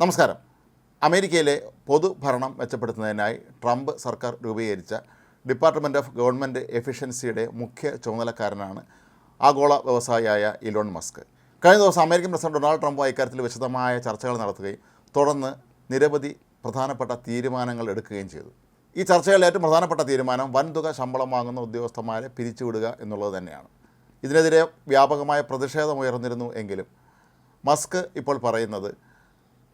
നമസ്കാരം. അമേരിക്കയിലെ പൊതുഭരണം മെച്ചപ്പെടുത്തുന്നതിനായി ട്രംപ് സർക്കാർ രൂപീകരിച്ച ഡിപ്പാർട്ട്മെന്റ് ഓഫ് ഗവൺമെന്റ് എഫിഷ്യൻസിയുടെ മുഖ്യ ചുമതലക്കാരനാണ് ആഗോള വ്യവസായിയായ ഇലോൺ മസ്ക്. കഴിഞ്ഞ ദിവസം അമേരിക്കൻ പ്രസിഡന്റ് ഡൊണാൾഡ് ട്രംപ് ഇക്കാര്യത്തിൽ വിശദമായ ചർച്ചകൾ നടത്തുകയും തുടർന്ന് നിരവധി പ്രധാനപ്പെട്ട തീരുമാനങ്ങൾ എടുക്കുകയും ചെയ്തു. ഈ ചർച്ചകളിൽ ഏറ്റവും പ്രധാനപ്പെട്ട തീരുമാനം വൻതുക ശമ്പളം വാങ്ങുന്ന ഉദ്യോഗസ്ഥന്മാരെ പിരിച്ചുവിടുക എന്നുള്ളത് തന്നെയാണ്. ഇതിനെതിരെ വ്യാപകമായ പ്രതിഷേധം ഉയർന്നിരുന്നു എങ്കിലും മസ്ക് ഇപ്പോൾ പറയുന്നത്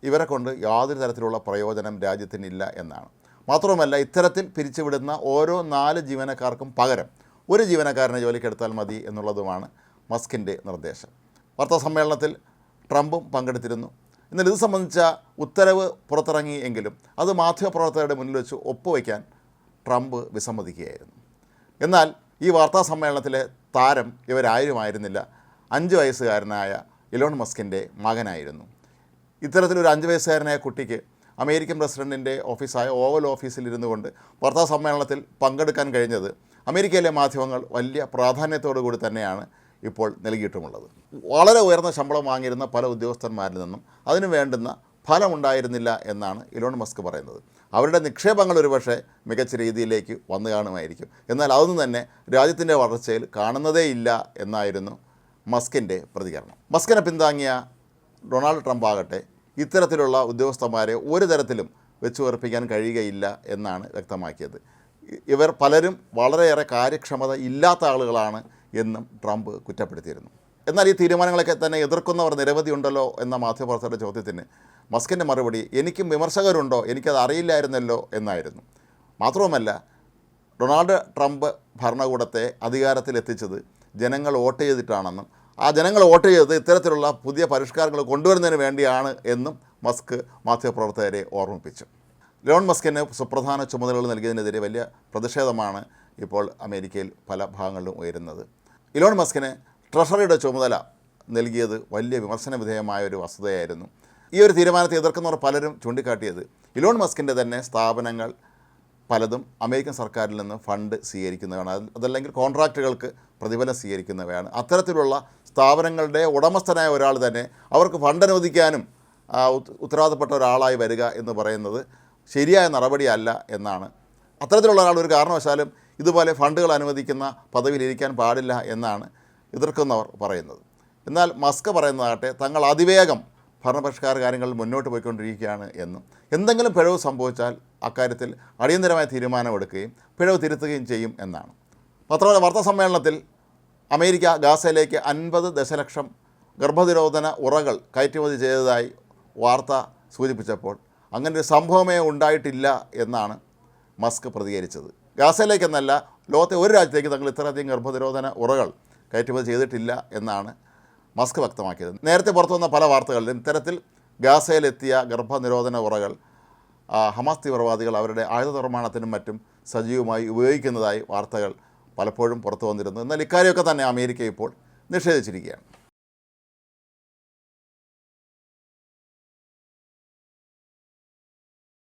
ഇവരെ കൊണ്ട് യാതൊരു തരത്തിലുള്ള പ്രയോജനം രാജ്യത്തിനില്ല എന്നാണ്. മാത്രവുമല്ല ഇത്തരത്തിൽ പിരിച്ചുവിടുന്ന ഓരോ നാല് ജീവനക്കാർക്കും പകരം ഒരു ജീവനക്കാരനെ ജോലിക്കെടുത്താൽ മതി എന്നുള്ളതുമാണ് മസ്കിന്റെ നിർദ്ദേശം. വാർത്താ സമ്മേളനത്തിൽ ട്രംപും പങ്കെടുത്തിരുന്നു. എന്നാൽ ഇത് സംബന്ധിച്ച ഉത്തരവ് പുറത്തിറങ്ങി എങ്കിലും അത് മാധ്യമപ്രവർത്തകരുടെ മുന്നിൽ വെച്ച് ഒപ്പുവയ്ക്കാൻ ട്രംപ് വിസമ്മതിക്കുകയായിരുന്നു. എന്നാൽ ഈ വാർത്താ സമ്മേളനത്തിലെ താരം ഇവരാരുമായിരുന്നില്ല. അഞ്ച് വയസ്സുകാരനായ ഇലോൺ മസ്കിന്റെ മകനായിരുന്നു. ഇത്തരത്തിലൊരു അഞ്ച് വയസ്സുകാരനായ കുട്ടിക്ക് അമേരിക്കൻ പ്രസിഡന്റിന്റെ ഓഫീസായ ഓവൽ ഓഫീസിൽ ഇരുന്നു കൊണ്ട് വാർത്താ സമ്മേളനത്തിൽ പങ്കെടുക്കാൻ കഴിഞ്ഞത് അമേരിക്കയിലെ മാധ്യമങ്ങൾ വലിയ പ്രാധാന്യത്തോടു കൂടി തന്നെയാണ് ഇപ്പോൾ നൽകിയിട്ടുമുള്ളത്. വളരെ ഉയർന്ന ശമ്പളം വാങ്ങിയിരുന്ന പല ഉദ്യോഗസ്ഥന്മാരിൽ നിന്നും അതിന് വേണ്ടുന്ന ഫലമുണ്ടായിരുന്നില്ല എന്നാണ് ഇലോൺ മസ്ക് പറയുന്നത്. അവരുടെ നിക്ഷേപങ്ങൾ ഒരുപക്ഷെ മികച്ച രീതിയിലേക്ക് വന്നു കാണുമായിരിക്കും. എന്നാൽ അതൊന്നും തന്നെ രാജ്യത്തിന്റെ വളർച്ചയിൽ കാണുന്നതേയില്ല എന്നായിരുന്നു മസ്കിന്റെ പ്രതികരണം. മസ്കിനെ പിന്താങ്ങിയ ഡൊണാൾഡ് ട്രംപ് ആകട്ടെ ഇത്തരത്തിലുള്ള ഉദ്യോഗസ്ഥന്മാരെ ഒരു തരത്തിലും വെച്ചു ഉറപ്പിക്കാൻ കഴിയുകയില്ല എന്നാണ് വ്യക്തമാക്കിയത്. ഇവർ പലരും വളരെയേറെ കാര്യക്ഷമത ഇല്ലാത്ത ആളുകളാണ് എന്നും ട്രംപ് കുറ്റപ്പെടുത്തിയിരുന്നു. എന്നാൽ ഈ തീരുമാനങ്ങളൊക്കെ തന്നെ എതിർക്കുന്നവർ നിരവധി ഉണ്ടല്ലോ എന്ന മാധ്യമപ്രവർത്തകരുടെ ചോദ്യത്തിന് മസ്കിന്റെ മറുപടി എനിക്കും വിമർശകരുണ്ടോ? എനിക്കത് അറിയില്ലായിരുന്നല്ലോ എന്നായിരുന്നു. മാത്രവുമല്ല ഡൊണാൾഡ് ട്രംപ് ഭരണകൂടത്തെ അധികാരത്തിലെത്തിച്ചത് ജനങ്ങൾ വോട്ട് ചെയ്തിട്ടാണെന്നും ആ ജനങ്ങൾ വോട്ട് ചെയ്തത് ഇത്തരത്തിലുള്ള പുതിയ പരിഷ്കാരങ്ങൾ കൊണ്ടുവരുന്നതിന് വേണ്ടിയാണ് എന്നും മസ്ക് മാധ്യമപ്രവർത്തകരെ ഓർമ്മിപ്പിച്ചു. ലോൺ മസ്കിന് സുപ്രധാന ചുമതലകൾ നൽകിയതിനെതിരെ വലിയ പ്രതിഷേധമാണ് ഇപ്പോൾ അമേരിക്കയിൽ പല ഭാഗങ്ങളിലും ഉയരുന്നത്. ഇലോൺ മസ്കിന് ട്രഷറിയുടെ ചുമതല നൽകിയത് വലിയ വിമർശന വിധേയമായ ഒരു വസ്തുതയായിരുന്നു. ഈ ഒരു തീരുമാനത്തെ എതിർക്കുന്നവർ പലരും ചൂണ്ടിക്കാട്ടിയത് ഇലോൺ മസ്കിന്റെ തന്നെ സ്ഥാപനങ്ങൾ പലതും അമേരിക്കൻ സർക്കാരിൽ നിന്ന് ഫണ്ട് സ്വീകരിക്കുന്നവയാണ്. അതല്ലെങ്കിൽ കോൺട്രാക്റ്റുകൾക്ക് പ്രതിഫലം സ്വീകരിക്കുന്നവയാണ്. അത്തരത്തിലുള്ള സ്ഥാപനങ്ങളുടെ ഉടമസ്ഥനായ ഒരാൾ തന്നെ അവർക്ക് ഫണ്ട് അനുവദിക്കാനും ഉത്തരവാദപ്പെട്ട ഒരാളായി വരിക എന്ന് പറയുന്നത് ശരിയായ നടപടിയല്ല എന്നാണ്. അത്തരത്തിലുള്ള ഒരാൾ ഒരു കാരണവശാലും ഇതുപോലെ ഫണ്ടുകൾ അനുവദിക്കുന്ന പദവിയിലിരിക്കാൻ പാടില്ല എന്നാണ് എതിർക്കുന്നവർ പറയുന്നത്. എന്നാൽ മസ്ക് പറയുന്നതാകട്ടെ തങ്ങൾ അതിവേഗം ഭരണപരിഷ്കാര കാര്യങ്ങൾ മുന്നോട്ട് പോയിക്കൊണ്ടിരിക്കുകയാണ് എന്നും. എന്തെങ്കിലും പിഴവ് സംഭവിച്ചാൽ അക്കാര്യത്തിൽ അടിയന്തരമായ തീരുമാനമെടുക്കുകയും പിഴവ് തിരുത്തുകയും ചെയ്യും എന്നാണ്. മാത്രമല്ല വാർത്താ സമ്മേളനത്തിൽ അമേരിക്ക ഗാസയിലേക്ക് അൻപത് ദശലക്ഷം ഗർഭനിരോധന ഉറകൾ കയറ്റുമതി ചെയ്തതായി വാർത്ത സൂചിപ്പിച്ചപ്പോൾ അങ്ങനെ ഒരു സംഭവമേ ഉണ്ടായിട്ടില്ല എന്നാണ് മസ്ക് പ്രതികരിച്ചത്. ഗാസയിലേക്കെന്നല്ല ലോകത്തെ ഒരു രാജ്യത്തേക്ക് തങ്ങൾ ഇത്രയധികം ഗർഭനിരോധന ഉറകൾ കയറ്റുമതി ചെയ്തിട്ടില്ല എന്നാണ് മസ്ക് വ്യക്തമാക്കിയത്. നേരത്തെ പുറത്തുവന്ന പല വാർത്തകളിലും ഇത്തരത്തിൽ ഗാസയിലെത്തിയ ഗർഭനിരോധന ഉറകൾ ഹമാസ് തീവ്രവാദികൾ അവരുടെ ആയുധ നിർമ്മാണത്തിനും മറ്റും സജീവമായി ഉപയോഗിക്കുന്നതായി വാർത്തകൾ പലപ്പോഴും പുറത്തു വന്നിരുന്നു. എന്നാൽ ഇക്കാര്യമൊക്കെ തന്നെ അമേരിക്ക ഇപ്പോൾ നിഷേധിച്ചിരിക്കുകയാണ്.